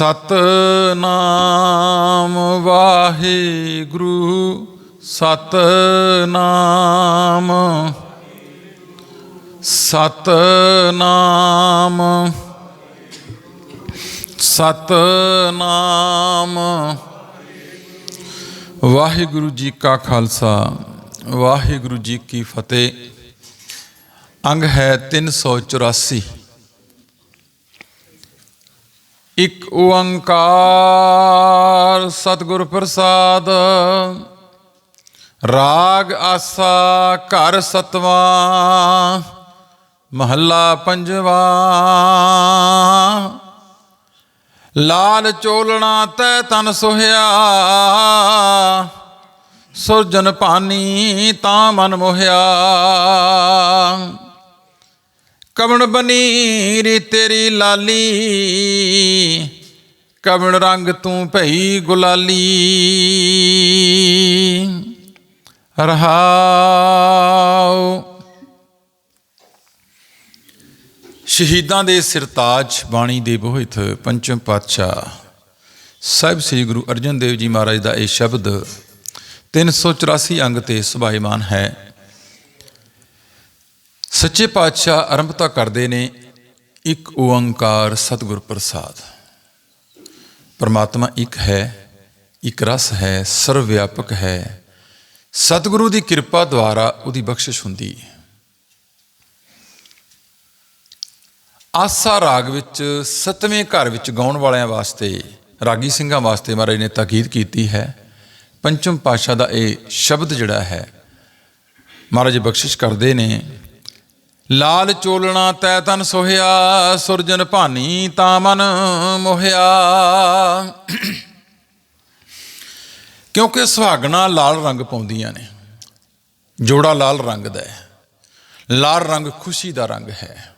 ਸਤਨਾਮ ਵਾਹਿਗੁਰੂ, ਸਤਨਾਮ ਸਤਨਾਮ ਸਤਨਾਮ। ਵਾਹਿਗੁਰੂ ਜੀ ਕਾ ਖਾਲਸਾ, ਵਾਹਿਗੁਰੂ ਜੀ ਕੀ ਫਤਿਹ। ਅੰਗ ਹੈ 384 ਇਕ ਓੰਕਾਰ ਸਤਿਗੁਰ ਪ੍ਰਸਾਦ। ਰਾਗ ਆਸਾ ਘਰ ਸਤਵਾ, ਮਹੱਲਾ ਪੰਜਵਾ। ਲਾਲ ਚੋਲਣਾ ਤੈ ਤਨ ਸੁਹਿਆ, ਸੁਰਜਨ ਪਾਨੀ ਤਾਂ ਮਨ ਮੋਹਿਆ। ਕਵਣ ਬਨੀ ਰੀ ਤੇਰੀ ਲਾਲੀ? ਕਵਣ ਰੰਗ ਤੂੰ ਭਈ ਗੁਲਾਲੀ? ਰਹਾਉ। ਸ਼ਹੀਦਾਂ ਦੇ ਸਿਰਤਾਜ ਬਾਣੀ ਦੇ ਬੋਹਿਤ ਪੰਚਮ ਪਾਤਸ਼ਾਹ ਸਾਹਿਬ ਸ੍ਰੀ ਗੁਰੂ ਅਰਜਨ ਦੇਵ ਜੀ ਮਹਾਰਾਜ ਦਾ ਇਹ ਸ਼ਬਦ 384 ਅੰਗ ਤੇ ਸੁਭਾਈਮਾਨ ਹੈ। ਸੱਚੇ ਪਾਤਸ਼ਾਹ ਆਰੰਭਤਾ ਕਰਦੇ ਨੇ, ਇੱਕ ਓੰਕਾਰ ਸਤਿਗੁਰ ਪ੍ਰਸਾਦ। ਪਰਮਾਤਮਾ ਇੱਕ ਹੈ, ਇੱਕ ਰਸ ਹੈ ਸਰਵ ਵਿਆਪਕ ਹੈ। ਸਤਿਗੁਰੂ ਦੀ ਕਿਰਪਾ ਦੁਆਰਾ ਉਹਦੀ ਬਖਸ਼ਿਸ਼ ਹੁੰਦੀ ਹੈ। ਆਸਾ ਰਾਗ ਵਿੱਚ ਸਤਵੇਂ ਘਰ ਵਿੱਚ ਗਾਉਣ ਵਾਲਿਆਂ ਵਾਸਤੇ, ਰਾਗੀ ਸਿੰਘਾਂ ਵਾਸਤੇ ਮਹਾਰਾਜ ਨੇ ਤਾਕੀਦ ਕੀਤੀ ਹੈ। ਪੰਚਮ ਪਾਸ਼ਾ ਦਾ ਇਹ ਸ਼ਬਦ ਜਿਹੜਾ ਹੈ, ਮਹਾਰਾਜ ਬਖਸ਼ਿਸ਼ ਕਰਦੇ ਨੇ। ਲਾਲ ਚੋਲਣਾ ਤੈ ਤਨ ਸੋਹਿਆ, ਸੁਰਜਨ ਭਾਨੀ ਤਾਂ ਮਨ ਮੋਹਿਆ। ਕਿਉਂਕਿ ਸੁਹਾਗਣਾ ਲਾਲ ਰੰਗ ਪਾਉਂਦੀਆਂ ਨੇ, ਜੋੜਾ ਲਾਲ ਰੰਗ ਦਾ ਹੈ। ਲਾਲ ਰੰਗ ਖੁਸ਼ੀ ਦਾ ਰੰਗ ਹੈ।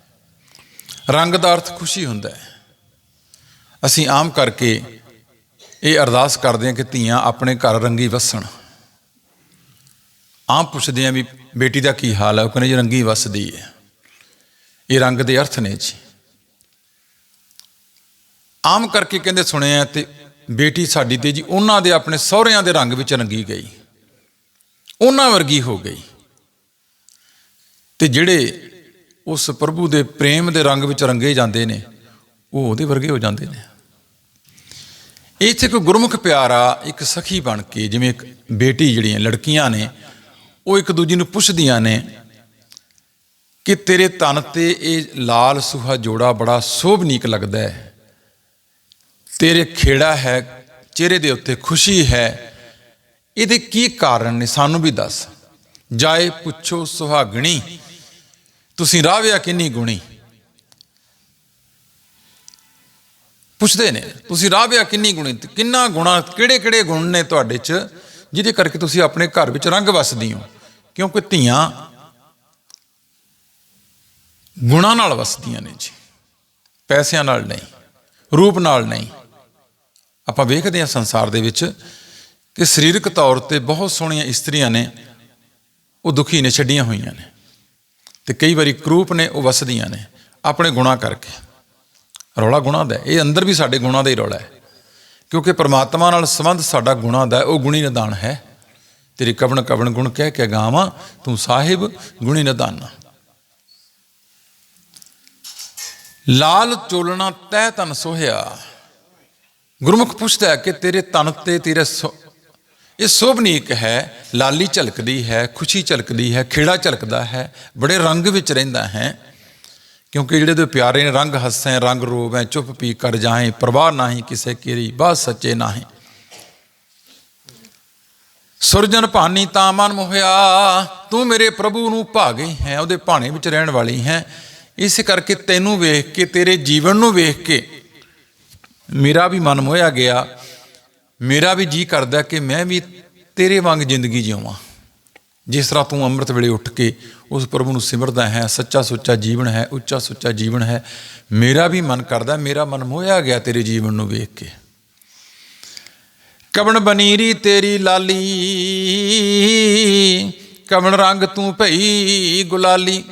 ਰੰਗ ਦਾ ਅਰਥ ਖੁਸ਼ੀ ਹੁੰਦਾ ਹੈ। ਅਸੀਂ ਆਮ ਕਰਕੇ ਇਹ ਅਰਦਾਸ ਕਰਦੇ ਹਾਂ ਕਿ ਧੀਆਂ ਆਪਣੇ ਘਰ ਰੰਗੀ ਵਸਣ। ਆਮ ਪੁੱਛਦੇ ਹਾਂ ਵੀ ਬੇਟੀ ਦਾ ਕੀ ਹਾਲ ਹੈ? ਉਹ ਕਹਿੰਦੇ ਜੀ ਰੰਗੀ ਵਸਦੀ ਹੈ। ਇਹ ਰੰਗ ਦੇ ਅਰਥ ਨੇ ਜੀ। ਆਮ ਕਰਕੇ ਕਹਿੰਦੇ ਸੁਣਿਆ ਤੇ ਬੇਟੀ ਸਾਡੀ ਤੇ ਜੀ, ਉਹਨਾਂ ਦੇ ਆਪਣੇ ਸਹੁਰਿਆਂ ਦੇ ਰੰਗ ਵਿੱਚ ਰੰਗੀ ਗਈ। ਉਹਨਾਂ ਵਰਗੀ ਹੋ ਗਈ। ਤੇ ਜਿਹੜੇ ਉਸ ਪ੍ਰਭੂ ਦੇ ਪ੍ਰੇਮ ਦੇ ਰੰਗ ਵਿੱਚ ਰੰਗੇ ਜਾਂਦੇ ਨੇ, ਉਹ ਉਹਦੇ ਵਰਗੇ ਹੋ ਜਾਂਦੇ ਨੇ। ਇੱਥੇ ਕੋਈ ਗੁਰਮੁਖ ਪਿਆਰਾ ਇੱਕ ਸਖੀ ਬਣ ਕੇ, ਜਿਵੇਂ ਇੱਕ ਬੇਟੀ ਜਿਹੜੀਆਂ ਲੜਕੀਆਂ ਨੇ, ਉਹ ਇੱਕ ਦੂਜੀ ਨੂੰ ਪੁੱਛਦੀਆਂ ਨੇ ਕਿ ਤੇਰੇ ਤਨ ਤੇ ਇਹ ਲਾਲ ਸੁਹਾ ਜੋੜਾ ਬੜਾ ਸੋਭਨੀਕ ਲੱਗਦਾ ਹੈ। ਤੇਰੇ ਖੇੜਾ ਹੈ, ਚਿਹਰੇ ਦੇ ਉੱਤੇ ਖੁਸ਼ੀ ਹੈ। ਇਹਦੇ ਕੀ ਕਾਰਨ ਨੇ ਸਾਨੂੰ ਵੀ ਦੱਸ। ਜਾਏ ਪੁੱਛੋ ਸੁਹਾਗਣੀ, ਤੁਸੀਂ ਰਾਵਿਆ ਕਿੰਨੀ ਗੁਣੀ? ਪੁੱਛਦੇ ਨੇ, ਤੁਸੀਂ ਰਾਵਿਆ ਕਿੰਨੀ ਗੁਣੀ, ਕਿੰਨਾ ਗੁਣਾ, ਕਿਹੜੇ ਕਿਹੜੇ ਗੁਣ ਨੇ ਤੁਹਾਡੇ 'ਚ, ਜਿਹਦੇ ਕਰਕੇ ਤੁਸੀਂ ਆਪਣੇ ਘਰ ਵਿੱਚ ਰੰਗ ਵਸਦੀ ਹੋ? ਕਿਉਂਕਿ ਧੀਆਂ ਗੁਣਾ ਨਾਲ ਵਸਦੀਆਂ ਨੇ ਜੀ। ਪੈਸਿਆਂ ਨਾਲ ਨਹੀਂ, ਰੂਪ ਨਾਲ ਨਹੀਂ। ਆਪਾਂ ਵੇਖਦੇ ਹਾਂ ਸੰਸਾਰ ਦੇ ਵਿੱਚ ਕਿ ਸਰੀਰਕ ਤੌਰ ਤੇ ਬਹੁਤ ਸੋਹਣੀਆਂ ਇਸਤਰੀਆਂ ਨੇ, ਉਹ ਦੁਖੀ ਨੇ, ਛੱਡੀਆਂ ਹੋਈਆਂ ਨੇ। ਤੇ ਕਈ ਵਾਰੀ ਕਰੂਪ ਨੇ, ਉਹ ਵਸਦੀਆਂ ਨੇ, ਆਪਣੇ ਗੁਣਾ ਕਰਕੇ। ਰੌਲਾ ਗੁਣਾ ਦਾ ਇਹ ਅੰਦਰ ਵੀ ਸਾਡੇ ਗੁਣਾ ਦਾ ਹੀ ਰੌਲਾ ਹੈ। ਕਿਉਂਕਿ ਪਰਮਾਤਮਾ ਨਾਲ ਸੰਬੰਧ ਸਾਡਾ ਗੁਣਾ ਦਾ ਉਹ ਗੁਣੀ ਨਿਦਾਨ ਹੈ। ਤੇਰੇ ਕਵਣ ਕਵਣ ਗੁਣ ਕਹਿ ਕੇ ਗਾਵਾਂ, ਤੂੰ ਸਾਹਿਬ ਗੁਣੀ ਨਿਦਾਨ। ਲਾਲ ਚੋਲਣਾ ਤੈ ਤਨ ਸੋਹਿਆ। ਗੁਰਮੁਖ ਪੁੱਛਦਾ ਹੈ ਕਿ ਤੇਰੇ ਤਨ ਤੇ ਤੇਰੇ ਸੋ- ਇਹ ਸੋਭਨੀਕ ਹੈ, ਲਾਲੀ ਝਲਕਦੀ ਹੈ, ਖੁਸ਼ੀ ਝਲਕਦੀ ਹੈ, ਖੇੜਾ ਝਲਕਦਾ ਹੈ, ਬੜੇ ਰੰਗ ਵਿੱਚ ਰਹਿੰਦਾ ਹੈ। ਕਿਉਂਕਿ ਜਿਹੜੇ ਦੇ ਪਿਆਰੇ ਨੇ, ਰੰਗ ਹੱਸੈ, ਰੰਗ ਰੋਵੈ, ਚੁੱਪ ਪੀ ਕਰ ਜਾਏ, ਪ੍ਰਵਾਹ ਨਾਹੀ ਕਿਸੇ ਕੀਰੀ ਬਾਤ ਸੱਚੇ ਨਾਹੀ। ਸੁਰਜਨ ਭਾਨੀ ਤਾਂ ਮਨ ਮੋਹਿਆ, ਤੂੰ ਮੇਰੇ ਪ੍ਰਭੂ ਨੂੰ ਭਾਗੇ ਹੈ, ਉਹਦੇ ਭਾਣੇ ਵਿੱਚ ਰਹਿਣ ਵਾਲੀ ਹੈ। ਇਸ ਕਰਕੇ ਤੈਨੂੰ ਵੇਖ ਕੇ, ਤੇਰੇ ਜੀਵਨ ਨੂੰ ਵੇਖ ਕੇ ਮੇਰਾ ਵੀ ਮਨ ਮੋਹਿਆ ਗਿਆ। ਮੇਰਾ ਵੀ ਜੀ ਕਰਦਾ ਕਿ ਮੈਂ ਵੀ ਤੇਰੇ ਵਾਂਗ ਜ਼ਿੰਦਗੀ ਜਿਉਵਾਂ ਜਿਸ ਤਰ੍ਹਾਂ ਤੂੰ ਅੰਮ੍ਰਿਤ ਵੇਲੇ ਉੱਠ ਕੇ ਉਸ ਪ੍ਰਭੂ ਨੂੰ ਸਿਮਰਦਾ ਹੈ, ਸੱਚਾ ਸੁੱਚਾ ਜੀਵਨ ਹੈ, ਉੱਚਾ ਸੁੱਚਾ ਜੀਵਨ ਹੈ, ਮੇਰਾ ਵੀ ਮਨ ਕਰਦਾ, ਮੇਰਾ ਮਨ ਮੋਹਿਆ ਗਿਆ ਤੇਰੇ ਜੀਵਨ ਨੂੰ ਵੇਖ ਕੇ। ਕਵਣ ਬਨੀਰੀ ਤੇਰੀ ਲਾਲੀ, ਕਵਣ ਰੰਗ ਤੂੰ ਭਈ ਗੁਲਾਲੀ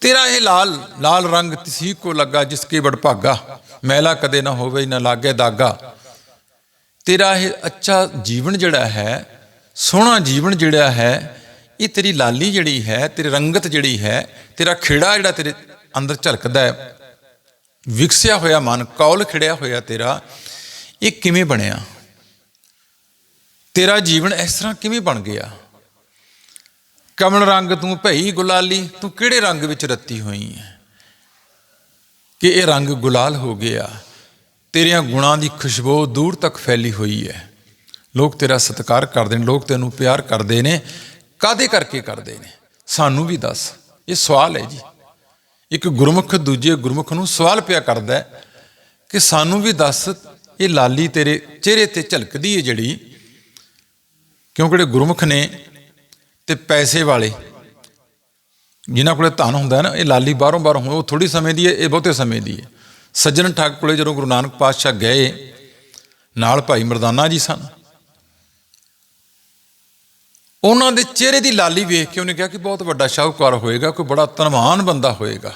ਤੇਰਾ ਇਹ ਲਾਲ ਲਾਲ ਰੰਗ ਤਸੀ ਕੋ ਲੱਗਾ ਜਿਸਕੇ ਬੜ ਭਾਗਾ। ਮੈਲਾ ਕਦੇ ਨਾ ਹੋਵੇ, ਨਾ ਲਾਗੇ ਦਾਗਾ। ਤੇਰਾ ਇਹ ਅੱਛਾ ਜੀਵਨ ਜਿਹੜਾ ਹੈ, ਸੋਹਣਾ ਜੀਵਨ ਜਿਹੜਾ ਹੈ, ਇਹ ਤੇਰੀ ਲਾਲੀ ਜਿਹੜੀ ਹੈ, ਤੇਰੀ ਰੰਗਤ ਜਿਹੜੀ ਹੈ, ਤੇਰਾ ਖੇੜਾ ਜਿਹੜਾ ਤੇਰੇ ਅੰਦਰ ਝਲਕਦਾ ਹੈ, ਵਿਕਸਿਆ ਹੋਇਆ ਮਨ, ਕੌਲ ਖਿੜਿਆ ਹੋਇਆ ਤੇਰਾ, ਇਹ ਕਿਵੇਂ ਬਣਿਆ? ਤੇਰਾ ਜੀਵਨ ਇਸ ਤਰ੍ਹਾਂ ਕਿਵੇਂ ਬਣ ਗਿਆ? ਕਮਲ ਰੰਗ ਤੂੰ ਭਈ ਗੁਲਾਲੀ, ਤੂੰ ਕਿਹੜੇ ਰੰਗ ਵਿੱਚ ਰੱਤੀ ਹੋਈ ਹੈ ਕਿ ਇਹ ਰੰਗ ਗੁਲਾਲ ਹੋ ਗਿਆ, ਤੇਰਿਆਂ ਗੁਣਾਂ ਦੀ ਖੁਸ਼ਬੂ ਦੂਰ ਤੱਕ ਫੈਲੀ ਹੋਈ ਹੈ ਲੋਕ ਤੇਰਾ ਸਤਿਕਾਰ ਕਰਦੇ ਨੇ, ਲੋਕ ਤੈਨੂੰ ਪਿਆਰ ਕਰਦੇ ਨੇ ਕਾਦੇ ਕਰਕੇ ਕਰਦੇ ਨੇ? ਸਾਨੂੰ ਵੀ ਦੱਸ, ਇਹ ਸਵਾਲ ਹੈ ਜੀ। ਇੱਕ ਗੁਰਮੁਖ ਦੂਜੇ ਗੁਰਮੁਖ ਨੂੰ ਸਵਾਲ ਪਿਆ ਕਰਦਾ ਕਿ ਸਾਨੂੰ ਵੀ ਦੱਸ, ਇਹ ਲਾਲੀ ਤੇਰੇ ਚਿਹਰੇ ਤੇ ਝਲਕਦੀ ਹੈ ਜਿਹੜੀ, ਕਿਉਂਕਿ ਜਿਹੜੇ ਗੁਰਮੁਖ ਨੇ ਤੇ ਪੈਸੇ ਵਾਲੇ। ਜਿਨ੍ਹਾਂ ਕੋਲੇ ਧਨ ਹੁੰਦਾ ਨਾ, ਇਹ ਲਾਲੀ ਬਾਹਰੋਂ ਬਾਹਰੋਂ ਉਹ ਥੋੜੀ ਸਮੇਂ ਦੀ ਹੈ, ਇਹ ਬਹੁਤੇ ਸਮੇਂ ਦੀ ਹੈ। ਸੱਜਣ ਠਾਕ ਕੋਲੇ ਜਦੋਂ ਗੁਰੂ ਨਾਨਕ ਪਾਤਸ਼ਾਹ ਗਏ, ਨਾਲ ਭਾਈ ਮਰਦਾਨਾ ਜੀ ਸਨ। ਉਹਨਾਂ ਦੇ ਚਿਹਰੇ ਦੀ ਲਾਲੀ ਵੇਖ ਕੇ ਉਹਨੇ ਕਿਹਾ ਕਿ ਬਹੁਤ ਵੱਡਾ ਸ਼ਾਹੂਕਾਰ ਹੋਏਗਾ, ਕੋਈ ਬੜਾ ਧਨਵਾਨ ਬੰਦਾ ਹੋਏਗਾ।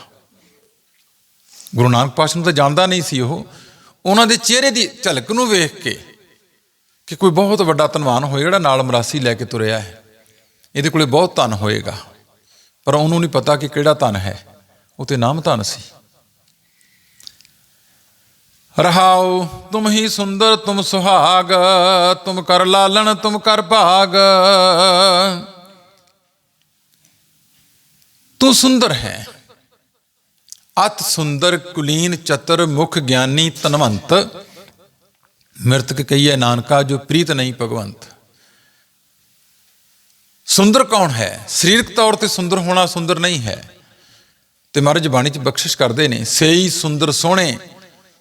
ਗੁਰੂ ਨਾਨਕ ਪਾਤਸ਼ਾਹ ਨੂੰ ਤਾਂ ਜਾਣਦਾ ਨਹੀਂ ਸੀ ਉਹ। ਉਹਨਾਂ ਦੇ ਚਿਹਰੇ ਦੀ ਝਲਕ ਨੂੰ ਵੇਖ ਕੇ ਕਿ ਕੋਈ ਬਹੁਤ ਵੱਡਾ ਧਨਵਾਨ ਹੋਏਗਾ ਜਿਹੜਾ ਨਾਲ ਮਰਾਸੀ ਲੈ ਕੇ ਤੁਰਿਆ ਹੈ। ਇਹਦੇ ਕੋਲੇ ਬਹੁਤ ਧਨ ਹੋਏਗਾ। ਪਰ ਉਹਨੂੰ ਨਹੀਂ ਪਤਾ ਕਿ ਕਿਹੜਾ ਧਨ ਹੈ। ਉਹ ਤੇ ਨਾਮ ਧਨ ਸੀ। ਰਹਾਉ, ਤੁਮ ਹੀ ਸੁੰਦਰ, ਤੁਮ ਸੁਹਾਗ, ਤੁਮ ਕਰ ਲਾਲਣ, ਤੁਮ ਕਰ ਭਾਗ। ਤੂੰ ਸੁੰਦਰ ਹੈ। ਅਤ ਸੁੰਦਰ, ਕੁਲੀਨ, ਚਤਰ, ਮੁਖ ਗਿਆਨੀ ਤਨਵੰਤ ਮਿਰਤਕ ਕਹੀਏ ਨਾਨਕਾ, ਜੋ ਪ੍ਰੀਤ ਨਹੀਂ ਭਗਵੰਤ। ਸੁੰਦਰ ਕੌਣ ਹੈ? ਸਰੀਰਕ ਤੌਰ ਤੇ ਸੁੰਦਰ ਹੋਣਾ ਸੁੰਦਰ ਨਹੀਂ ਹੈ। ਤੇ ਮਹਾਰਾਜ ਬਾਣੀ ਚ ਬਖਸ਼ਿਸ਼ ਕਰਦੇ ਨੇ, ਸੇਈ ਸੁੰਦਰ ਸੋਹਣੇ,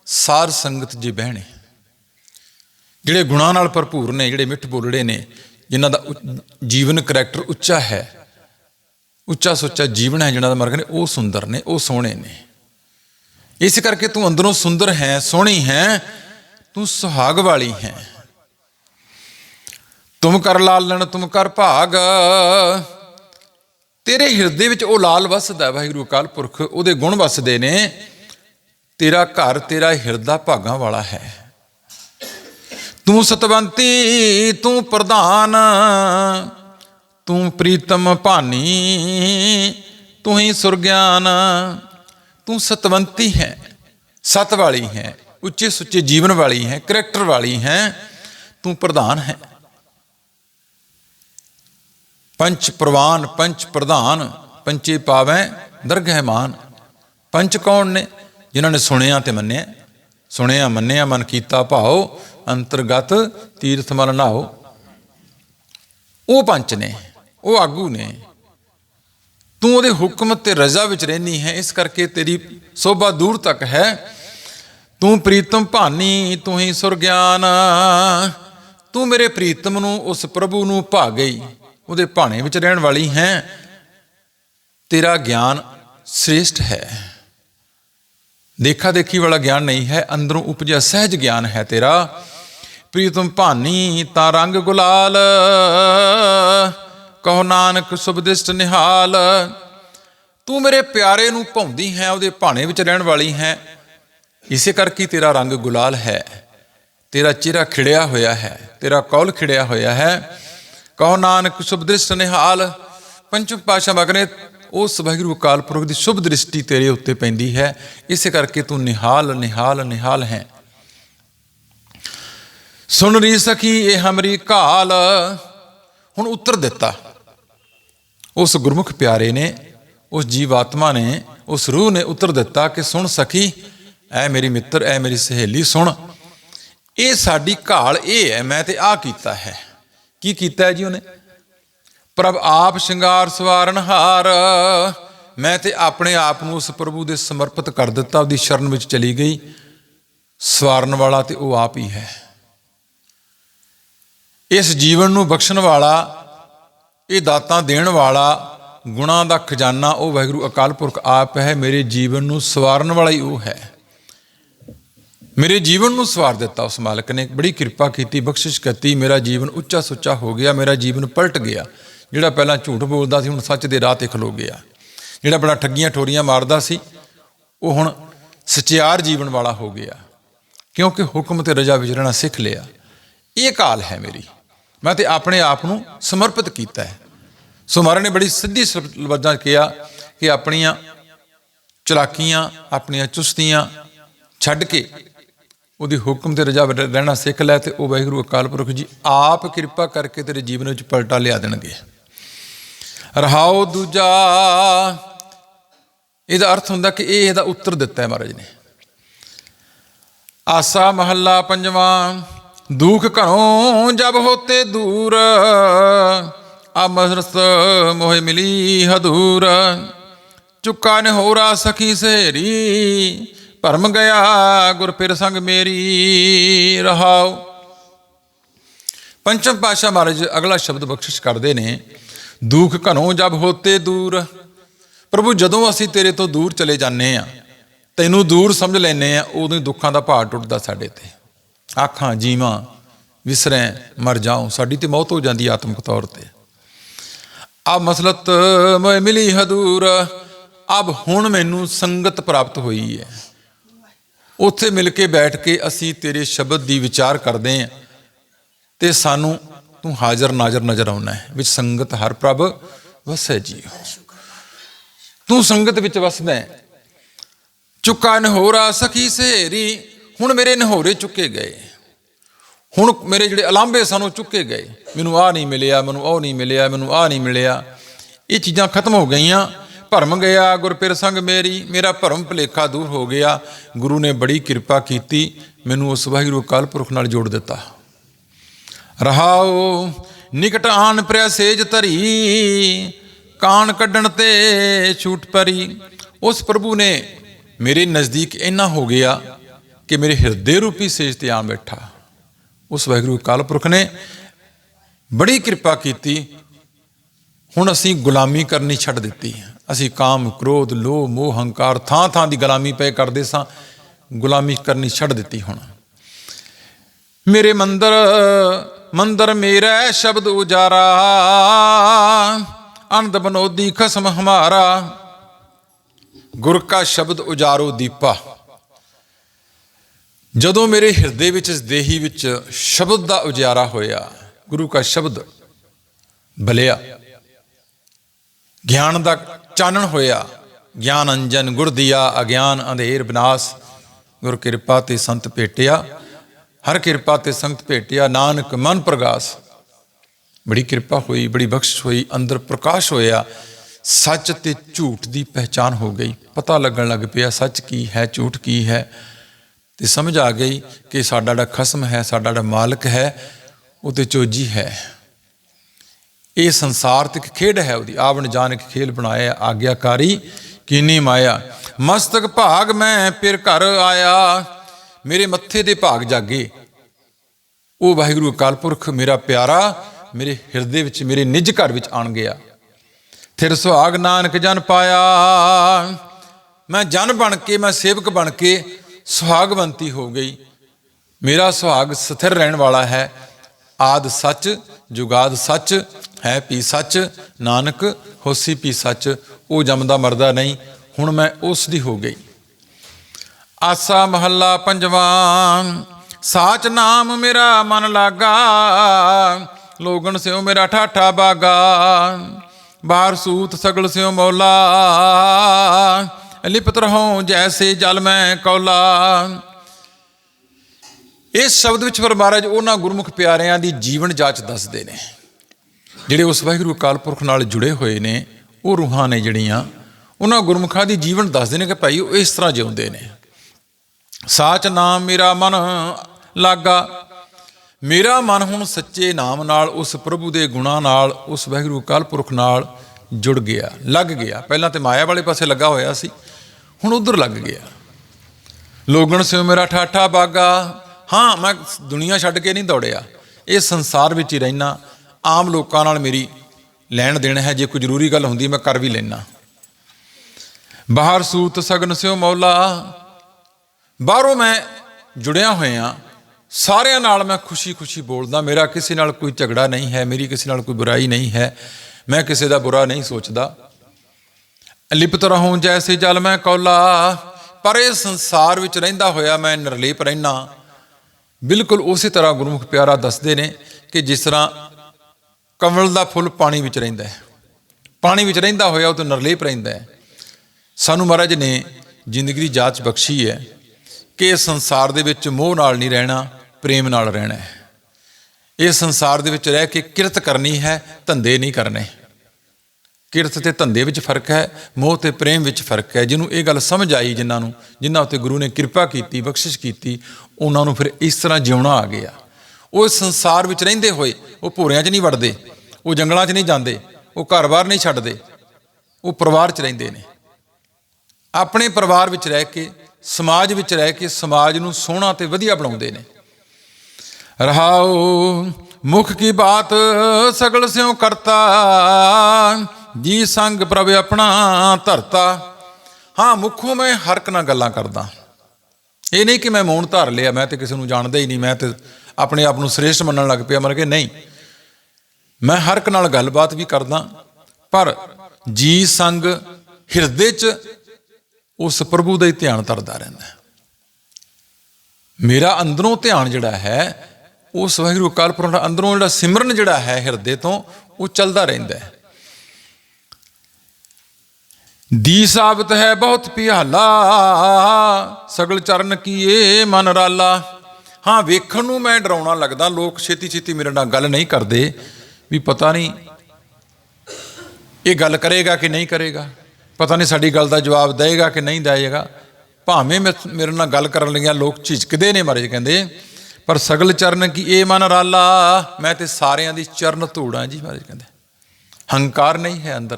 ਸਾਰ ਸੰਗਤ ਜੀ ਬਹਿਣੇ। ਜਿਹੜੇ ਗੁਣਾਂ ਨਾਲ ਭਰਪੂਰ ਨੇ, ਜਿਹੜੇ ਮਿੱਠ ਬੋਲੜੇ ਨੇ, ਜਿਨ੍ਹਾਂ ਦਾ ਉ- ਜੀਵਨ ਕਰੈਕਟਰ ਉੱਚਾ ਹੈ, ਉੱਚਾ ਸੁੱਚਾ ਜੀਵਨ ਹੈ ਜਿਹਨਾਂ ਦਾ ਮਰਗ ਨੇ, ਉਹ ਸੁੰਦਰ ਨੇ, ਉਹ ਸੋਹਣੇ ਨੇ। ਇਸ ਕਰਕੇ ਤੂੰ ਅੰਦਰੋਂ ਸੁੰਦਰ ਹੈ, ਸੋਹਣੀ ਹੈ, ਤੂੰ ਸੁਹਾਗ ਵਾਲੀ ਹੈ। ਤੁਮ ਕਰ ਲਾਲਣ, ਤੁਮ ਕਰ ਭਾਗ। ਤੇਰੇ ਹਿਰਦੇ ਵਿੱਚ ਉਹ ਲਾਲ ਵਸਦਾ ਵਾਹਿਗੁਰੂ ਅਕਾਲ ਪੁਰਖ, ਉਹਦੇ ਗੁਣ ਵਸਦੇ ਨੇ। ਤੇਰਾ ਘਰ, ਤੇਰਾ ਹਿਰਦਾ ਭਾਗਾਂ ਵਾਲਾ ਹੈ। ਤੂੰ ਸਤਵੰਤੀ, ਤੂੰ ਪ੍ਰਧਾਨ, ਤੂੰ ਪ੍ਰੀਤਮ ਭਾਨੀ, ਤੂੰ ਹੀ ਸੁਰਗਿਆਨ। ਤੂੰ ਸਤਵੰਤੀ ਹੈ ਸਤ ਵਾਲੀ ਹੈ, ਉੱਚੇ ਸੁੱਚੇ ਜੀਵਨ ਵਾਲੀ ਹੈ ਕਰੈਕਟਰ ਵਾਲੀ ਹੈ, ਤੂੰ ਪ੍ਰਧਾਨ ਹੈ। ਪੰਚ ਪ੍ਰਵਾਨ, ਪੰਚ ਪ੍ਰਧਾਨ, ਪੰਚੇ ਪਾਵੈ ਦਰਗਹਿਮਾਨ ਪੰਚ ਕੌਣ ਨੇ? ਜਿਨ੍ਹਾਂ ਨੇ ਸੁਣਿਆ ਤੇ ਮੰਨਿਆ। ਸੁਣਿਆ, ਮੰਨਿਆ, ਮਨ ਕੀਤਾ ਭਾਉ, ਅੰਤਰਗਤ ਤੀਰਥ ਮਲ ਨਾਓ ਉਹ ਪੰਚ ਨੇ, ਉਹ ਆਗੂ ਨੇ। ਤੂੰ ਉਹਦੇ ਹੁਕਮ ਤੇ ਰਜ਼ਾ ਵਿੱਚ ਰਹਿਨੀ ਹੈ, ਇਸ ਕਰਕੇ ਤੇਰੀ ਸੋਭਾ ਦੂਰ ਤੱਕ ਹੈ। ਤੂੰ ਪ੍ਰੀਤਮ ਭਾਨੀ, ਤੂੰ ਹੀ ਸੁਰ ਗਿਆਨ ਤੂੰ ਮੇਰੇ ਪ੍ਰੀਤਮ ਨੂੰ, ਉਸ ਪ੍ਰਭੂ ਨੂੰ ਭਾ ਗਈ। ਉਹਦੇ ਭਾਣੇ ਵਿੱਚ ਰਹਿਣ ਵਾਲੀ ਹੈ। ਤੇਰਾ ਗਿਆਨ ਸ੍ਰੇਸ਼ਟ ਹੈ। ਦੇਖਾ ਦੇਖੀ ਵਾਲਾ ਗਿਆਨ ਨਹੀਂ ਹੈ, ਅੰਦਰੋਂ ਉਪਜਿਆ ਸਹਿਜ ਗਿਆਨ ਹੈ ਤੇਰਾ। ਪ੍ਰੀਤਮ ਭਾਨੀ ਤਾਂ ਰੰਗ ਗੁਲਾਲ, ਕਹੋ ਨਾਨਕ ਸੁਭਦਿਸ਼ਟ ਨਿਹਾਲ। ਤੂੰ ਮੇਰੇ ਪਿਆਰੇ ਨੂੰ ਭਾਉਂਦੀ ਹੈ, ਉਹਦੇ ਭਾਣੇ ਵਿੱਚ ਰਹਿਣ ਵਾਲੀ ਹੈ। ਇਸੇ ਕਰਕੇ ਤੇਰਾ ਰੰਗ ਗੁਲਾਲ ਹੈ। ਤੇਰਾ ਚਿਹਰਾ ਖਿੜਿਆ ਹੋਇਆ ਹੈ, ਤੇਰਾ ਕੌਲ ਖਿੜਿਆ ਹੋਇਆ ਹੈ। ਕਹੋ ਨਾਨਕ, ਸ਼ੁਭ ਦ੍ਰਿਸ਼ਟ ਨਿਹਾਲ। ਪੰਚਮ ਪਾਸ਼ਾ ਮਗਨੇ ਉਸ ਵਾਹਿਗੁਰੂ ਅਕਾਲ ਪੁਰਖ ਦੀ ਸ਼ੁਭ ਦ੍ਰਿਸ਼ਟੀ ਤੇਰੇ ਉੱਤੇ ਪੈਂਦੀ ਹੈ। ਇਸੇ ਕਰਕੇ ਤੂੰ ਨਿਹਾਲ ਨਿਹਾਲ ਨਿਹਾਲ ਹੈ। ਸੁਣ ਰਹੀ ਸਖੀ, ਇਹ ਹਮਰੀ ਕਾਲ। ਹੁਣ ਉੱਤਰ ਦਿੱਤਾ। ਉਸ ਗੁਰਮੁਖ ਪਿਆਰੇ ਨੇ, ਉਸ ਜੀਵਾਤਮਾ ਨੇ, ਉਸ ਰੂਹ ਨੇ ਉੱਤਰ ਦਿੱਤਾ ਕਿ ਸੁਣ ਸਖੀ, ਐ ਮੇਰੀ ਮਿੱਤਰ, ਐ ਮੇਰੀ ਸਹੇਲੀ, ਸੁਣ। ਇਹ ਸਾਡੀ ਘਾਲ ਇਹ ਹੈ, ਮੈਂ ਤੇ ਆ ਕੀਤਾ ਹੈ। ਕੀ ਕੀਤਾ ਹੈ ਜੀ ਉਹਨੇ? ਪ੍ਰਭ ਆਪ ਸ਼ਿੰਗਾਰ ਸਵਾਰਨ ਹਾਰ। ਮੈਂ ਤੇ ਆਪਣੇ ਆਪ ਨੂੰ ਉਸ ਪ੍ਰਭੂ ਦੇ ਸਮਰਪਿਤ ਕਰ ਦਿੱਤਾ, ਉਹਦੀ ਸ਼ਰਨ ਵਿੱਚ ਚਲੀ ਗਈ। ਸਵਾਰਨ ਵਾਲਾ ਤੇ ਉਹ ਆਪ ਹੀ ਹੈ। ਇਸ ਜੀਵਨ ਨੂੰ ਬਖਸ਼ਣ ਵਾਲਾ, ਇਹ ਦਾਤਾਂ ਦੇਣ ਵਾਲਾ, ਗੁਣਾਂ ਦਾ ਖਜ਼ਾਨਾ ਉਹ ਵਾਹਿਗੁਰੂ ਅਕਾਲ ਪੁਰਖ ਆਪ ਹੈ, ਮੇਰੇ ਜੀਵਨ ਨੂੰ ਸਵਾਰਨ ਵਾਲਾ ਹੀ ਉਹ ਹੈ। ਮੇਰੇ ਜੀਵਨ ਨੂੰ ਸਵਾਰ ਦਿੱਤਾ ਉਸ ਮਾਲਕ ਨੇ, ਬੜੀ ਕਿਰਪਾ ਕੀਤੀ, ਬਖਸ਼ਿਸ਼ ਕੀਤੀ, ਮੇਰਾ ਜੀਵਨ ਉੱਚਾ ਸੁੱਚਾ ਹੋ ਗਿਆ, ਮੇਰਾ ਜੀਵਨ ਪਲਟ ਗਿਆ, ਜਿਹੜਾ ਪਹਿਲਾਂ ਝੂਠ ਬੋਲਦਾ ਸੀ, ਹੁਣ ਸੱਚ ਦੇ ਰਾਹ ਤੇ ਖਲੋ ਗਿਆ। ਜਿਹੜਾ ਬੜਾ ਠੱਗੀਆਂ ਠੋਰੀਆਂ ਮਾਰਦਾ ਸੀ, ਉਹ ਹੁਣ ਸਚਿਆਰ ਜੀਵਨ ਵਾਲਾ ਹੋ ਗਿਆ, ਕਿਉਂਕਿ ਹੁਕਮ ਤੇ ਰਜਾ ਵਿਚਰਣਾ ਸਿੱਖ ਲਿਆ। ਇਹ ਕਾਲ ਹੈ ਮੇਰੀ। ਮੈਂ ਤੇ ਆਪਣੇ ਆਪ ਨੂੰ ਸਮਰਪਿਤ ਕੀਤਾ ਹੈ। ਸੋ ਮਹਾਰਾਜ ਨੇ ਬੜੀ ਸਿੱਧੀ ਲਫ਼ਜ਼ਾਂ ਕਿਹਾ ਕਿ ਆਪਣੀਆਂ ਚਲਾਕੀਆਂ, ਆਪਣੀਆਂ ਚੁਸਤੀਆਂ ਛੱਡ ਕੇ ਉਹਦੀ ਹੁਕਮ ਤੇ ਰਜਾ ਰਹਿਣਾ ਸਿੱਖ ਲੈ ਤੇ ਉਹ ਵਾਹਿਗੁਰੂ ਅਕਾਲ ਪੁਰਖ ਜੀ, ਆਪ ਕਿਰਪਾ ਕਰਕੇ ਤੇਰੇ ਜੀਵਨ ਵਿੱਚ ਪਲਟਾ ਲਿਆ ਦੇਣਗੇ। ਰਹਾਉ ਦੂਜਾ, ਇਹਦਾ ਅਰਥ ਹੁੰਦਾ ਕਿ ਇਹ ਇਹਦਾ ਉੱਤਰ ਦਿੱਤਾ ਹੈ ਮਹਾਰਾਜ ਨੇ। ਆਸਾ ਮਹੱਲਾ ਪੰਜਵਾਂ, ਦੁਖ ਘਰੋਂ ਜਬ ਹੋਤੇ ਦੂਰ, ਅਮਰਸ ਮੋਹਿ ਮਿਲੀ ਹਦੂਰ। ਚੁੱਕਾ ਨੇ ਹੋਰਾ ਸਖੀ ਸਹੇਰੀ ਭਰਮ ਗਿਆ ਗੁਰ ਫਿਰ ਸੰਗ ਮੇਰੀ ਰਹਾਉ। ਪੰਚਮ ਪਾਸ਼ਾ ਮਹਾਰਾਜ ਅਗਲਾ ਸ਼ਬਦ ਬਖਸ਼ਿਸ਼ ਕਰਦੇ ਨੇ, ਦੁੱਖ ਘਰੋਂ ਜਬ ਹੋਤੇ ਦੂਰ, ਪ੍ਰਭੂ ਜਦੋਂ ਅਸੀਂ ਤੇਰੇ ਤੋਂ ਦੂਰ ਚਲੇ ਜਾਂਦੇ ਆ ਤੈਨੂੰ ਦੂਰ ਸਮਝ ਲੈਨੇ ਆ ਉਦੋਂ ਹੀ ਦੁੱਖਾਂ ਦਾ ਭਾਰ ਟੁੱਟਦਾ ਸਾਡੇ ਤੇ। ਆਖਾਂ, ਜੀਵਾਂ ਵਿਸਰੈ, ਮਰ ਜਾਉ, ਸਾਡੀ ਤੇ ਮੌਤ ਹੋ ਜਾਂਦੀ ਆਤਮਿਕ ਤੌਰ ਤੇ। ਆ ਮਸਲਤ ਮੈਂ ਮਿਲੀ ਹਦੂਰ, ਅਬ ਹੁਣ ਮੈਨੂੰ ਸੰਗਤ ਪ੍ਰਾਪਤ ਹੋਈ ਹੈ। ਉੱਥੇ ਮਿਲ ਕੇ ਬੈਠ ਕੇ ਅਸੀਂ ਤੇਰੇ ਸ਼ਬਦ ਦੀ ਵਿਚਾਰ ਕਰਦੇ ਆਂ ਤੇ ਸਾਨੂੰ ਤੂੰ ਹਾਜ਼ਰ ਨਾਜ਼ਰ ਨਜ਼ਰ ਆਉਣਾ ਹੈ, ਵਿੱਚ ਸੰਗਤ ਹਰ ਪ੍ਰਭ ਵਸੈ ਜੀਓ। ਤੂੰ ਸੰਗਤ ਵਿੱਚ ਵਸਦਾ ਹੈ। ਚੁੱਕਾ ਨਹੋਰਾ ਸਖੀ ਸਹੇਰੀ, ਹੁਣ ਮੇਰੇ ਨਹੋਰੇ ਚੁੱਕੇ ਗਏ। ਹੁਣ ਮੇਰੇ ਜਿਹੜੇ ਅਲਾਂਬੇ ਸਾਨੂੰ ਚੁੱਕੇ ਗਏ। ਮੈਨੂੰ ਆ ਨਹੀਂ ਮਿਲਿਆ, ਮੈਨੂੰ ਉਹ ਨਹੀਂ ਮਿਲਿਆ, ਮੈਨੂੰ ਆ ਨਹੀਂ ਮਿਲਿਆ। ਇਹ ਚੀਜ਼ਾਂ ਖਤਮ ਹੋ ਗਈਆਂ। ਭਰਮ ਗਿਆ ਗੁਰਪਿਰ ਸੰਗ ਮੇਰੀ, ਮੇਰਾ ਭਰਮ ਭਲੇਖਾ ਦੂਰ ਹੋ ਗਿਆ। ਗੁਰੂ ਨੇ ਬੜੀ ਕਿਰਪਾ ਕੀਤੀ, ਮੈਨੂੰ ਉਸ ਵਾਹਿਗੁਰੂ ਅਕਾਲ ਪੁਰਖ ਨਾਲ ਜੋੜ ਦਿੱਤਾ। ਰਹਾਉ ਨਿਕਟ ਆਣ ਪ੍ਰਿਆ ਸੇਜ ਧਰੀ, ਕਾਣ ਕੱਢਣ ਤੇ ਛੂਟ ਪਰੀ। ਉਸ ਪ੍ਰਭੂ ਨੇ ਮੇਰੇ ਨਜ਼ਦੀਕ ਇੰਨਾ ਹੋ ਗਿਆ ਕਿ ਮੇਰੇ ਹਿਰਦੇ ਰੂਪੀ ਸੇਜ ਤੇ ਆ ਬੈਠਾ। ਉਸ ਵਾਹਿਗੁਰੂ ਅਕਾਲ ਪੁਰਖ ਨੇ ਬੜੀ ਕਿਰਪਾ ਕੀਤੀ। ਹੁਣ ਅਸੀਂ ਗੁਲਾਮੀ ਕਰਨੀ ਛੱਡ ਦਿੱਤੀ ਅਸੀਂ ਕਾਮ, ਕ੍ਰੋਧ, ਲੋਭ, ਮੋਹ, ਹੰਕਾਰ ਥਾਂ ਥਾਂ ਦੀ ਗੁਲਾਮੀ ਪਏ ਕਰਦੇ ਸਾਂ। ਗੁਲਾਮੀ ਕਰਨੀ ਛੱਡ ਦਿੱਤੀ ਹੁਣ। ਮੇਰੇ ਮੰਦਰ ਮੰਦਰ ਮੇਰਾ ਸ਼ਬਦ ਉਜਾਰਾ। ਅਨੰਦ ਬਨੋਦੀ ਖਸਮ ਹਮਾਰਾ। ਗੁਰ ਕਾ ਸ਼ਬਦ ਉਜਾਰੋ ਦੀਪਾ। ਜਦੋਂ ਮੇਰੇ ਹਿਰਦੇ ਵਿੱਚ, ਇਸ ਦੇਹੀ ਵਿੱਚ ਸ਼ਬਦ ਦਾ ਉਜਾਰਾ ਹੋਇਆ, ਗੁਰੂ ਕਾ ਸ਼ਬਦ ਬਲਿਆ। ਗਿਆਨ ਦਾ ਚਾਨਣ ਹੋਇਆ। ਗਿਆਨ ਅੰਜਨ ਗੁਰ ਦਿਆ, ਅਗਿਆਨ ਅੰਧੇਰ ਬਿਨਾਸ਼। ਗੁਰ ਕਿਰਪਾ ਤੇ ਸੰਤ ਭੇਟਿਆ, ਹਰ ਕਿਰਪਾ ਤੇ ਸੰਤ ਭੇਟਿਆ, ਨਾਨਕ ਮਨ ਪ੍ਰਗਾਸ। ਬੜੀ ਕਿਰਪਾ ਹੋਈ, ਬੜੀ ਬਖਸ਼ਿਸ਼ ਹੋਈ, ਅੰਦਰ ਪ੍ਰਕਾਸ਼ ਹੋਇਆ। ਸੱਚ ਤੇ ਝੂਠ ਦੀ ਪਹਿਚਾਨ ਹੋ ਗਈ। ਪਤਾ ਲੱਗਣ ਲੱਗ ਪਿਆ, ਸੱਚ ਕੀ ਹੈ, ਝੂਠ ਕੀ ਹੈ। ਤੇ ਸਮਝ ਆ ਗਈ ਕਿ ਸਾਡਾ ਜਿਹੜਾ ਖਸਮ ਹੈ, ਸਾਡਾ ਜਿਹੜਾ ਮਾਲਕ ਹੈ, ਉਹ ਤੇ ਚੋਜੀ ਹੈ। ਇਹ ਸੰਸਾਰ ਤੇ ਇੱਕ ਖੇਡ ਹੈ ਉਹਦੀ। ਆਵਣ ਜਾਣ ਖੇਲ ਬਣਾਇਆ, ਆਗਿਆਕਾਰੀ, ਕੀਨੀ ਮਾਇਆ। ਮਸਤਕ ਭਾਗ ਮੈਂ ਫਿਰ ਘਰ ਆਇਆ, ਮੇਰੇ ਮੱਥੇ ਦੇ ਭਾਗ ਜਾਗੇ। ਉਹ ਵਾਹਿਗੁਰੂ ਅਕਾਲ ਪੁਰਖ, ਮੇਰਾ ਪਿਆਰਾ, ਮੇਰੇ ਹਿਰਦੇ ਵਿੱਚ, ਮੇਰੇ ਨਿੱਜ ਘਰ ਵਿੱਚ ਆਣ ਗਿਆ। ਫਿਰ ਸੁਹਾਗ ਨਾਨਕ ਜਨ ਪਾਇਆ, ਮੈਂ ਜਨ ਬਣ ਕੇ, ਮੈਂ ਸੇਵਕ ਬਣ ਕੇ ਸੁਹਾਗਵੰਤੀ ਹੋ ਗਈ। ਮੇਰਾ ਸੁਹਾਗ ਸਥਿਰ ਰਹਿਣ ਵਾਲਾ ਹੈ। ਆਦ ਸੱਚ, ਜੁਗਾਦ ਸੱਚ ਹੈ ਪੀ ਸੱਚ, ਨਾਨਕ, ਹੋਸੀ ਪੀ ਸੱਚ, ਉਹ ਜੰਮਦਾ ਮਰਦਾ ਨਹੀਂ, ਹੁਣ ਮੈਂ ਉਸ ਦੀ ਹੋ ਗਈ। ਆਸਾ ਮਹੱਲਾ ਪੰਜਵਾਂ, ਸਾਚ ਨਾਮ ਮੇਰਾ ਮਨ ਲਾਗਾ, ਲੋਗਣ ਸਿਓ ਮੇਰਾ ਠਾਠਾ ਬਾਗਾ, ਬਾਹਰ ਸੂਤ ਸਗਲ ਸਿਓ ਮੌਲਾ, ਲਿਪਤ ਰਹੋ ਜੈਸੇ ਜਲ ਮੈਂ ਕੌਲਾ। ਇਸ ਸ਼ਬਦ ਵਿੱਚ ਪਰ ਮਹਾਰਾਜ ਉਹਨਾਂ ਗੁਰਮੁਖ ਪਿਆਰਿਆਂ ਦੀ ਜੀਵਨ ਜਾਂਚ ਦੱਸਦੇ ਨੇ। ਜਿਹੜੇ ਉਸ ਵਾਹਿਗੁਰੂ ਅਕਾਲ ਪੁਰਖ ਨਾਲ ਜੁੜੇ ਹੋਏ ਨੇ, ਉਹ ਰੂਹਾਂ ਨੇ ਜਿਹੜੀਆਂ, ਉਹਨਾਂ ਗੁਰਮੁਖਾਂ ਦੀ ਜੀਵਨ ਦੱਸਦੇ ਨੇ ਕਿ ਭਾਈ ਉਹ ਇਸ ਤਰ੍ਹਾਂ ਜਿਉਂਦੇ ਨੇ। ਸਾਚ ਨਾਮ ਮੇਰਾ ਮਨ ਲਾਗਾ, ਮੇਰਾ ਮਨ ਹੁਣ ਸੱਚੇ ਨਾਮ ਨਾਲ, ਉਸ ਪ੍ਰਭੂ ਦੇ ਗੁਣਾਂ ਨਾਲ, ਉਸ ਵਾਹਿਗੁਰੂ ਅਕਾਲ ਪੁਰਖ ਨਾਲ ਜੁੜ ਗਿਆ, ਲੱਗ ਗਿਆ। ਪਹਿਲਾਂ ਤੇ ਮਾਇਆ ਵਾਲੇ ਪਾਸੇ ਲੱਗਾ ਹੋਇਆ ਸੀ, ਹੁਣ ਉਧਰ ਲੱਗ ਗਿਆ। ਲੋਗਣ ਸਿਓ ਮੇਰਾ ਠਾਠਾ ਬਾਗਾ, ਹਾਂ, ਮੈਂ ਦੁਨੀਆ ਛੱਡ ਕੇ ਨਹੀਂ ਦੌੜਿਆ, ਇਹ ਸੰਸਾਰ ਵਿੱਚ ਹੀ ਰਹਿਣਾ ਆਮ ਲੋਕਾਂ ਨਾਲ ਮੇਰੀ ਲੈਣ ਦੇਣ ਹੈ। ਜੇ ਕੋਈ ਜ਼ਰੂਰੀ ਗੱਲ ਹੁੰਦੀ, ਮੈਂ ਕਰ ਵੀ ਲੈਣਾ ਬਾਹਰ ਸੂਤ ਸਗਨ ਸਿਓ ਮੌਲਾ। ਬਾਹਰੋਂ ਮੈਂ ਜੁੜਿਆ ਹੋਇਆ, ਸਾਰਿਆਂ ਨਾਲ ਮੈਂ ਖੁਸ਼ੀ-ਖੁਸ਼ੀ ਬੋਲਦਾ। ਮੇਰਾ ਕਿਸੇ ਨਾਲ ਕੋਈ ਝਗੜਾ ਨਹੀਂ ਹੈ, ਮੇਰੀ ਕਿਸੇ ਨਾਲ ਕੋਈ ਬੁਰਾਈ ਨਹੀਂ ਹੈ। ਮੈਂ ਕਿਸੇ ਦਾ ਬੁਰਾ ਨਹੀਂ ਸੋਚਦਾ। ਲਿਪਤ ਰਹੂੰ ਜੈਸੇ ਜਲ ਮੈਂ ਕੌਲਾ। ਪਰ ਇਹ ਸੰਸਾਰ ਵਿੱਚ ਰਹਿੰਦਾ ਹੋਇਆ ਮੈਂ ਨਿਰਲੇਪ ਰਹਿਣਾ ਬਿਲਕੁਲ ਉਸੇ ਤਰ੍ਹਾਂ ਗੁਰਮੁਖ ਪਿਆਰਾ ਦੱਸਦੇ ਨੇ ਕਿ ਜਿਸ ਤਰ੍ਹਾਂ ਕਮਲ ਦਾ ਫੁੱਲ ਪਾਣੀ ਵਿੱਚ ਰਹਿੰਦਾ ਹੈ। ਪਾਣੀ ਵਿੱਚ ਰਹਿੰਦਾ ਹੋਇਆ ਉਹ ਤਾਂ ਨਰਲੇਪ ਰਹਿੰਦਾ ਹੈ। ਸਾਨੂੰ ਮਹਾਰਾਜ ਨੇ ਜ਼ਿੰਦਗੀ ਦੀ ਜਾਂਚ ਬਖਸ਼ੀ ਹੈ ਕਿ ਇਸ ਸੰਸਾਰ ਦੇ ਵਿੱਚ ਮੋਹ ਨਾਲ ਨਹੀਂ ਰਹਿਣਾ, ਪ੍ਰੇਮ ਨਾਲ ਰਹਿਣਾ ਹੈ। ਇਸ ਸੰਸਾਰ ਦੇ ਵਿੱਚ ਰਹਿ ਕੇ ਕਿਰਤ ਕਰਨੀ ਹੈ, ਧੰਦੇ ਨਹੀਂ ਕਰਨੇ। ਕਿਰਤ ਤੇ ਧੰਦੇ ਵਿੱਚ ਫ਼ਰਕ ਹੈ, ਮੋਹ ਤੇ ਪ੍ਰੇਮ ਵਿੱਚ ਫ਼ਰਕ ਹੈ। ਜਿਹਨੂੰ ਇਹ ਗੱਲ ਸਮਝ ਆਈ ਜਿਨ੍ਹਾਂ ਨੂੰ, ਜਿਨ੍ਹਾਂ ਉੱਤੇ ਗੁਰੂ ਨੇ ਕਿਰਪਾ ਕੀਤੀ, ਬਖਸ਼ਿਸ਼ ਕੀਤੀ, ਉਹਨਾਂ ਨੂੰ ਫਿਰ ਇਸ ਤਰ੍ਹਾਂ ਜਿਉਣਾ ਆ ਗਿਆ। ਉਹ ਸੰਸਾਰ ਵਿੱਚ ਰਹਿੰਦੇ ਹੋਏ ਉਹ ਭੋਰਿਆਂ 'ਚ ਨਹੀਂ ਵੜਦੇ, ਉਹ ਜੰਗਲਾਂ 'ਚ ਨਹੀਂ ਜਾਂਦੇ, ਉਹ ਘਰ-ਬਾਰ ਨਹੀਂ ਛੱਡਦੇ, ਉਹ ਪਰਿਵਾਰ 'ਚ ਰਹਿੰਦੇ ਨੇ। ਆਪਣੇ ਪਰਿਵਾਰ ਵਿੱਚ ਰਹਿ ਕੇ, ਸਮਾਜ ਵਿੱਚ ਰਹਿ ਕੇ ਸਮਾਜ ਨੂੰ ਸੋਹਣਾ ਤੇ ਵਧੀਆ ਬਣਾਉਂਦੇ ਨੇ। ਰਹਾਓ, ਮੁਖ ਕੀ ਬਾਤ ਸਗਲ ਸਿਉ ਕਰਤਾ, ਜੀ ਸੰਗ ਪ੍ਰਭ ਆਪਣਾ ਧਰਤਾ। ਹਾਂ, ਮੁਖੋਂ ਮੈਂ ਹਰਕ ਨਾਲ ਗੱਲਾਂ ਕਰਦਾ। ਇਹ ਨਹੀਂ ਕਿ ਮੈਂ ਮੌਨ ਧਾਰ ਲਿਆ, ਮੈਂ ਤੇ ਕਿਸੇ ਨੂੰ ਜਾਣਦਾ ਹੀ ਨਹੀਂ, ਮੈਂ ਤੇ ਆਪਣੇ ਆਪ ਨੂੰ ਸ੍ਰੇਸ਼ਟ ਮੰਨਣ ਲੱਗ ਪਿਆ ਮਰ ਕੇ ਨਹੀਂ। ਮੈਂ ਹਰ ਇੱਕ ਨਾਲ ਗੱਲਬਾਤ ਵੀ ਕਰਦਾ, ਪਰ ਜੀ ਸੰਗ ਹਿਰਦੇ 'ਚ ਉਸ ਪ੍ਰਭੂ ਦਾ ਹੀ ਧਿਆਨ ਧਰਦਾ ਰਹਿੰਦਾ ਮੇਰਾ ਅੰਦਰੋਂ ਧਿਆਨ ਜਿਹੜਾ ਹੈ ਉਹ ਵਾਹਿਗੁਰੂ ਅਕਾਲ ਪੁਰਖ ਦਾ ਅੰਦਰੋਂ ਜਿਹੜਾ ਸਿਮਰਨ ਜਿਹੜਾ ਹੈ ਹਿਰਦੇ ਤੋਂ, ਉਹ ਚੱਲਦਾ ਰਹਿੰਦਾ ਹੈ। ਦੀ ਸਾਬਤ ਹੈ ਬਹੁਤ ਪਿਆਲਾ, ਸਗਲ ਚਰਨ ਕੀਏ ਮਨ ਰਾਲਾ। ਹਾਂ, ਵੇਖਣ ਨੂੰ ਮੈਂ ਡਰਾਉਣਾ ਲੱਗਦਾ, ਲੋਕ ਛੇਤੀ ਛੇਤੀ ਮੇਰੇ ਨਾਲ ਗੱਲ ਨਹੀਂ ਕਰਦੇ, ਵੀ ਪਤਾ ਨਹੀਂ ਇਹ ਗੱਲ ਕਰੇਗਾ ਕਿ ਨਹੀਂ ਕਰੇਗਾ, ਪਤਾ ਨਹੀਂ ਸਾਡੀ ਗੱਲ ਦਾ ਜਵਾਬ ਦੇਏਗਾ ਕਿ ਨਹੀਂ ਦੇਏਗਾ। ਭਾਵੇਂ ਮੈਂ ਮੇਰੇ ਨਾਲ ਗੱਲ ਕਰਨ ਲੱਗਿਆ ਲੋਕ ਝਿਜਕਦੇ ਨੇ ਮਹਾਰਾਜ ਕਹਿੰਦੇ, ਪਰ ਸਗਲ ਚਰਨ ਕੀ ਇਹ ਮਨ ਰਾਲਾ? ਮੈਂ ਤੇ ਸਾਰਿਆਂ ਦੀ ਚਰਨ ਧੂੜਾਂ ਜੀ, ਮਹਾਰਾਜ ਕਹਿੰਦੇ। ਹੰਕਾਰ ਨਹੀਂ ਹੈ ਅੰਦਰ,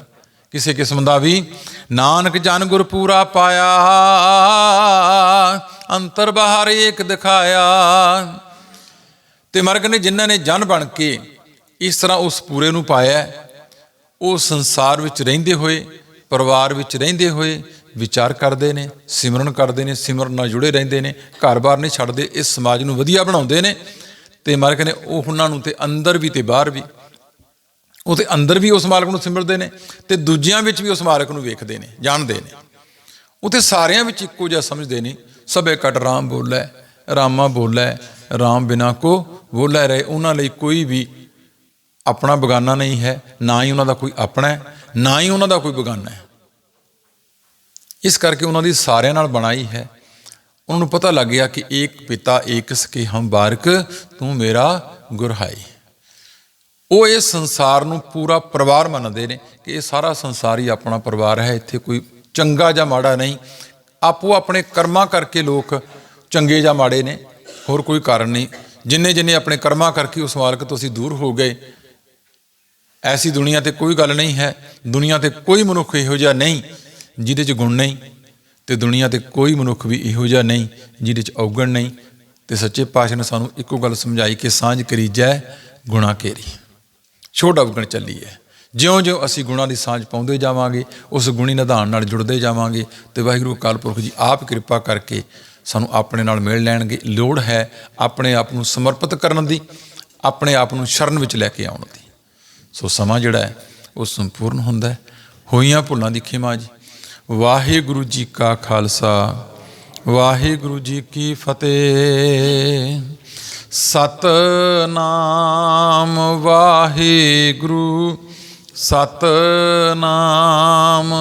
ਕਿਸੇ ਕਿਸਮ ਦਾ ਵੀ। ਨਾਨਕ ਜਨ ਗੁਰ ਪੂਰਾ ਪਾਇਆ ਅੰਤਰ ਬਾਹਰ ਏਕ ਦਿਖਾਇਆ। ਤੇ ਮਰਗ ਨੇ ਜਿਨ੍ਹਾਂ ਨੇ ਜਨ ਬਣ ਕੇ ਇਸ ਤਰ੍ਹਾਂ ਉਸ ਪੂਰੇ ਨੂੰ ਪਾਇਆ, ਉਹ ਸੰਸਾਰ ਵਿੱਚ ਰਹਿੰਦੇ ਹੋਏ, ਪਰਿਵਾਰ ਵਿੱਚ ਰਹਿੰਦੇ ਹੋਏ ਵਿਚਾਰ ਕਰਦੇ ਨੇ, ਸਿਮਰਨ ਕਰਦੇ ਨੇ, ਸਿਮਰਨ ਨਾਲ ਜੁੜੇ ਰਹਿੰਦੇ ਨੇ, ਘਰ-ਬਾਰ ਨਹੀਂ ਛੱਡਦੇ, ਇਸ ਸਮਾਜ ਨੂੰ ਵਧੀਆ ਬਣਾਉਂਦੇ ਨੇ। ਤੇ ਮਰਗ ਨੇ ਉਹ ਉਹਨਾਂ ਨੂੰ ਤੇ ਅੰਦਰ ਵੀ ਤੇ ਬਾਹਰ ਵੀ, ਉਹ ਉਹਦੇ ਅੰਦਰ ਵੀ ਉਸ ਮਾਲਕ ਨੂੰ ਸਿਮਰਦੇ ਨੇ ਤੇ ਦੂਜਿਆਂ ਵਿੱਚ ਵੀ ਉਸ ਮਾਲਕ ਨੂੰ ਵੇਖਦੇ ਨੇ, ਜਾਣਦੇ ਨੇ। ਉਤੇ ਸਾਰਿਆਂ ਵਿੱਚ ਇੱਕੋ ਜਿਹਾ ਸਮਝਦੇ ਨੇ ਸਭੇ ਕਟ ਰਾਮ ਬੋਲੇ, ਰਾਮਾ ਬੋਲੇ, ਰਾਮ ਬਿਨਾ ਕੋ ਬੋਲੇ ਰਹੇ। ਉਹਨਾਂ ਲਈ ਕੋਈ ਵੀ ਆਪਣਾ ਬਗਾਨਾ ਨਹੀਂ ਹੈ, ਨਾ ਹੀ ਉਹਨਾਂ ਦਾ ਕੋਈ ਆਪਣਾ ਹੈ, ਨਾ ਹੀ ਉਹਨਾਂ ਦਾ ਕੋਈ ਬਗਾਨਾ ਹੈ। ਇਸ ਕਰਕੇ ਉਹਨਾਂ ਦੀ ਸਾਰਿਆਂ ਨਾਲ ਬਣਾਈ ਹੈ। ਉਹਨਾਂ ਨੂੰ ਪਤਾ ਲੱਗ ਗਿਆ ਕਿ ਏਕ ਪਿਤਾ, ਏਕ ਸਕੇ ਹਮ ਬਾਰਕ, ਤੂੰ ਮੇਰਾ ਗੁਰਹਾਈ। ਉਹ ਇਸ ਸੰਸਾਰ ਨੂੰ ਪੂਰਾ ਪਰਿਵਾਰ ਮੰਨਦੇ ਨੇ ਕਿ ਇਹ ਸਾਰਾ ਸੰਸਾਰ ਹੀ ਆਪਣਾ ਪਰਿਵਾਰ ਹੈ। ਇੱਥੇ ਕੋਈ ਚੰਗਾ ਜਾਂ ਮਾੜਾ ਨਹੀਂ ਆਪੋ ਆਪਣੇ ਕਰਮਾਂ ਕਰਕੇ ਲੋਕ ਚੰਗੇ ਜਾਂ ਮਾੜੇ ਨੇ, ਹੋਰ ਕੋਈ ਕਾਰਨ ਨਹੀਂ। ਜਿੰਨੇ ਜਿੰਨੇ ਆਪਣੇ ਕਰਮਾਂ ਕਰਕੇ ਉਸ ਮਾਲਕ ਤੋਂ ਅਸੀਂ ਦੂਰ ਹੋ ਗਏ, ਐਸੀ ਦੁਨੀਆ ਤੇ ਕੋਈ ਗੱਲ ਨਹੀਂ ਹੈ। ਦੁਨੀਆ ਤੇ ਕੋਈ ਮਨੁੱਖ ਇਹੋ ਜਿਹਾ ਨਹੀਂ ਜਿਹਦੇ 'ਚ ਗੁਣ ਨਹੀਂ ਤੇ ਦੁਨੀਆ ਤੇ ਕੋਈ ਮਨੁੱਖ ਵੀ ਇਹੋ ਜਿਹਾ ਨਹੀਂ ਜਿਹਦੇ 'ਚ ਔਗਣ ਨਹੀਂ। ਤੇ ਸੱਚੇ ਪਾਤਸ਼ਾਹ ਨੇ ਸਾਨੂੰ ਇੱਕੋ ਗੱਲ ਸਮਝਾਈ ਕਿ ਸਾਂਝ ਕਰੀ ਜੈ ਗੁਣਾ ਕੇਰੀ। ਛੋਟ ਅਵਗਣ ਚੱਲੀ ਹੈ ਜਿਉਂ-ਜਿਉਂ ਅਸੀਂ ਗੁਣਾਂ ਦੀ ਸਾਂਝ ਪਾਉਂਦੇ ਜਾਵਾਂਗੇ, ਉਸ ਗੁਣੀ ਨਿਧਾਨ ਨਾਲ ਜੁੜਦੇ ਜਾਵਾਂਗੇ ਤੇ ਵਾਹਿਗੁਰੂ ਅਕਾਲ ਪੁਰਖ ਜੀ ਆਪ ਕਿਰਪਾ ਕਰਕੇ ਸਾਨੂੰ ਆਪਣੇ ਨਾਲ ਮਿਲ ਲੈਣਗੇ। ਲੋੜ ਹੈ ਆਪਣੇ ਆਪ ਨੂੰ ਸਮਰਪਿਤ ਕਰਨ ਦੀ, ਆਪਣੇ ਆਪ ਨੂੰ ਸ਼ਰਨ ਵਿੱਚ ਲੈ ਕੇ ਆਉਣ ਦੀ। ਸੋ ਸਮਾਂ ਜਿਹੜਾ ਹੈ, ਉਹ ਸੰਪੂਰਨ ਹੁੰਦਾ ਹੈ। ਹੋਈਆਂ ਭੁੱਲਾਂ ਦੀ ਖਿਮਾ ਜੀ। ਵਾਹਿਗੁਰੂ ਜੀ ਕਾ ਖਾਲਸਾ, ਵਾਹਿਗੁਰੂ ਜੀ ਕੀ ਫਤਿਹ। ਸਤਨਾਮ ਵਾਹਿਗੁਰੂ ਸਤਨਾਮ।